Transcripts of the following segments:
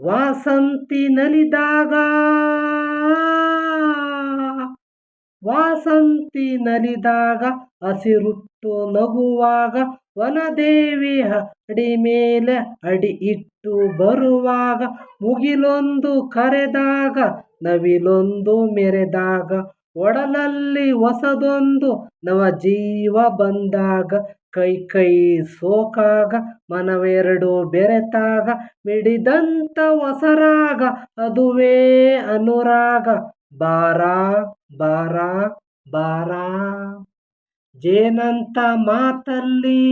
ವಾಸಂತಿ ನಲಿದಾಗ. ವಾಸಂತಿ ನಲಿದಾಗ ಹಸಿರುಟ್ಟು ನಗುವಾಗ ವನದೇವಿ ಅಡಿ ಮೇಲೆ ಅಡಿ ಇಟ್ಟು ಬರುವಾಗ ಮುಗಿಲೊಂದು ಕರೆದಾಗ ನವಿಲೊಂದು ಮೆರೆದಾಗ ಒಡಲಲ್ಲಿ ಹೊಸದೊಂದು ನವ ಜೀವ ಬಂದಾಗ, ಕೈ ಕೈ ಸೋಕಾಗ, ಮನವೆರಡು ಬೆರೆತಾಗ, ಮಿಡಿದಂತ ಹೊಸರಾಗ, ಅದುವೇ ಅನುರಾಗ. ಬಾರ ಬಾರ ಬಾರ. ಜೇನಂತ ಮಾತಲ್ಲಿ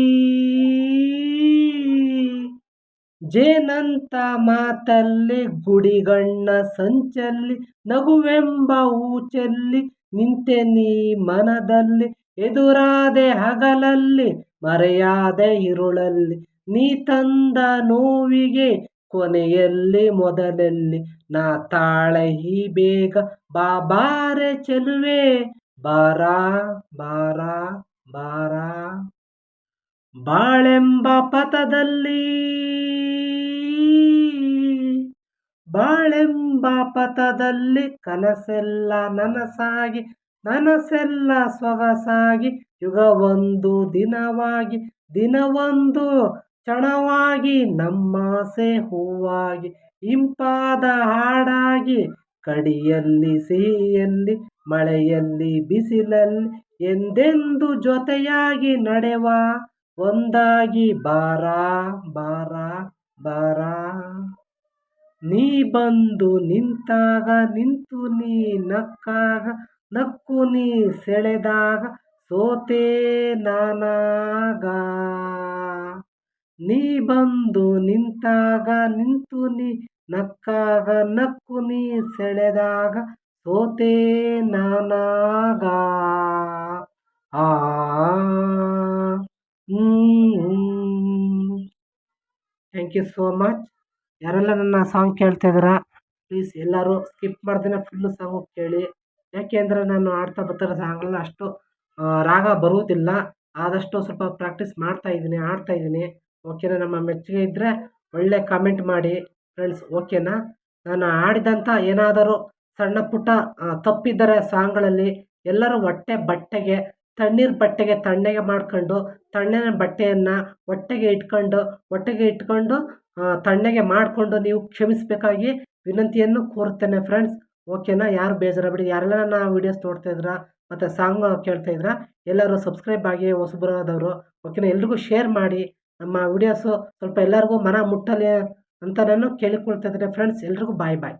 ಜೇನಂತ ಮಾತಲ್ಲಿ ಗುಡಿಗಣ್ಣ ಸಂಚಲ್ಲಿ ನಗುವೆಂಬ ಊಚಲ್ಲಿ ನಿಂತೆ ನೀ ಮನದಲ್ಲಿ ಎದುರಾದೆ ಹಗಲಲ್ಲಿ ಮರೆಯಾದೆ ಇರುಳಲ್ಲಿ ನೀ ತಂದ ನೋವಿಗೆ ಕೊನೆಯಲ್ಲಿ ಮೊದಲಲ್ಲಿ ನಾ ತಾಳೆ ಈ ಬೇಗ ಬಾಬಾರೆ ಚೆಲುವೆ ಬಾರ ಬಾರ ಬಾರ ಬಾಳೆಂಬ ಪಥದಲ್ಲಿ ಬಾಳೆಂಬ ಪಥದಲ್ಲಿ ಕನಸೆಲ್ಲ ನನಸಾಗಿ, ನನಸೆಲ್ಲ ಸೊಗಸಾಗಿ, ಯುಗವೊಂದು ದಿನವಾಗಿ, ದಿನವೊಂದು ಕ್ಷಣವಾಗಿ ನಮ್ಮಾಸೆ ಹೂವಾಗಿ, ಇಂಪಾದ ಹಾಡಾಗಿ, ಕಡಿಯಲ್ಲಿ ಸಿಹಿಯಲ್ಲಿ, ಮಳೆಯಲ್ಲಿ ಬಿಸಿಲಲ್ಲಿ, ಎಂದೆಂದು ಜೊತೆಯಾಗಿ ನಡೆವ, ಒಂದಾಗಿ ಬಾರ ಬಾರ ಬಾರ. ನೀ ಬಂದು ನಿಂತಾಗ ನಿಂತು ನೀ ನಕ್ಕಾಗ, ನಕ್ಕು ನೀ ಸೆಳೆದಾಗ ಸೋತೆ ನಾನಾಗ. ನೀ ಬಂದು ನಿಂತಾಗ ನಿಂತು ನೀ ನಕ್ಕಾಗ, ನಕ್ಕು ನೀ ಸೆಳೆದಾಗ ಸೋತೆ ನಾನಾಗ. ಆ ಥ್ಯಾಂಕ್ ಯು ಸೋ ಮಚ್ ಯಾರೆಲ್ಲ ನನ್ನ ಸಾಂಗ್ ಕೇಳ್ತಾ ಇದ್ದೀರಾ ಪ್ಲೀಸ್ ಎಲ್ಲರೂ ಸ್ಕಿಪ್ ಮಾಡ್ದೇ ಫುಲ್ಲು ಸಾಂಗು ಕೇಳಿ. ಯಾಕೆ ಅಂದರೆ ನಾನು ಆಡ್ತಾ ಬರ್ತಿರೋ ಸಾಂಗಲ್ಲ ಅಷ್ಟು ರಾಗ ಬರುವುದಿಲ್ಲ ಆದಷ್ಟು ಸ್ವಲ್ಪ ಪ್ರಾಕ್ಟೀಸ್ ಮಾಡ್ತಾ ಇದ್ದೀನಿ ಆಡ್ತಾ ಇದ್ದೀನಿ. ಓಕೆನಾ ನಮ್ಮ ಮೆಚ್ಚುಗೆ ಇದ್ದರೆ ಒಳ್ಳೆ ಕಾಮೆಂಟ್ ಮಾಡಿ. ಫ್ರೆಂಡ್ಸ್ ಓಕೆನಾ ನಾನು ಆಡಿದಂಥ ಏನಾದರೂ ಸಣ್ಣ ಪುಟ್ಟ ತಪ್ಪಿದ್ದರೆ ಸಾಂಗ್ಗಳಲ್ಲಿ ಎಲ್ಲರೂ ಹೊಟ್ಟೆ ಬಟ್ಟೆಗೆ ತಣ್ಣೀರು ಬಟ್ಟೆಗೆ ತಣ್ಣಗೆ ಮಾಡ್ಕೊಂಡು ತಣ್ಣನೆ ಬಟ್ಟೆಯನ್ನು ಹೊಟ್ಟೆಗೆ ಇಟ್ಕೊಂಡು ಹೊಟ್ಟೆಗೆ ಇಟ್ಕೊಂಡು ತಣ್ಣಗೆ ಮಾಡಿಕೊಂಡು ನೀವು ಕ್ಷಮಿಸಬೇಕಾಗಿ ವಿನಂತಿಯನ್ನು ಕೋರುತ್ತೇನೆ ಫ್ರೆಂಡ್ಸ್ ಓಕೆನಾ ಯಾರು ಬೇಜಾರಾಗಬೇಡಿ ಯಾರೆಲ್ಲ ನನ್ನ ವೀಡಿಯೋಸ್ ನೋಡ್ತಾ ಇದ್ದೀರಾ ಮತ್ತು ಸಾಂಗ್ ಕೇಳ್ತಾ ಇದ್ದೀರಾ ಎಲ್ಲರೂ ಸಬ್ಸ್ಕ್ರೈಬ್ ಆಗಿ ಹೊಸಬರಾದವರು. ಓಕೆನಾ ಎಲ್ರಿಗೂ ಶೇರ್ ಮಾಡಿ. ನಮ್ಮ ವೀಡಿಯೋಸು ಸ್ವಲ್ಪ ಎಲ್ಲರಿಗೂ ಮನ ಮುಟ್ಟಲಿ ಅಂತ ನಾನು ಕೇಳಿಕೊಳ್ತಾ ಇದ್ದೀನಿ ಫ್ರೆಂಡ್ಸ್ ಎಲ್ರಿಗೂ ಬಾಯ್ ಬಾಯ್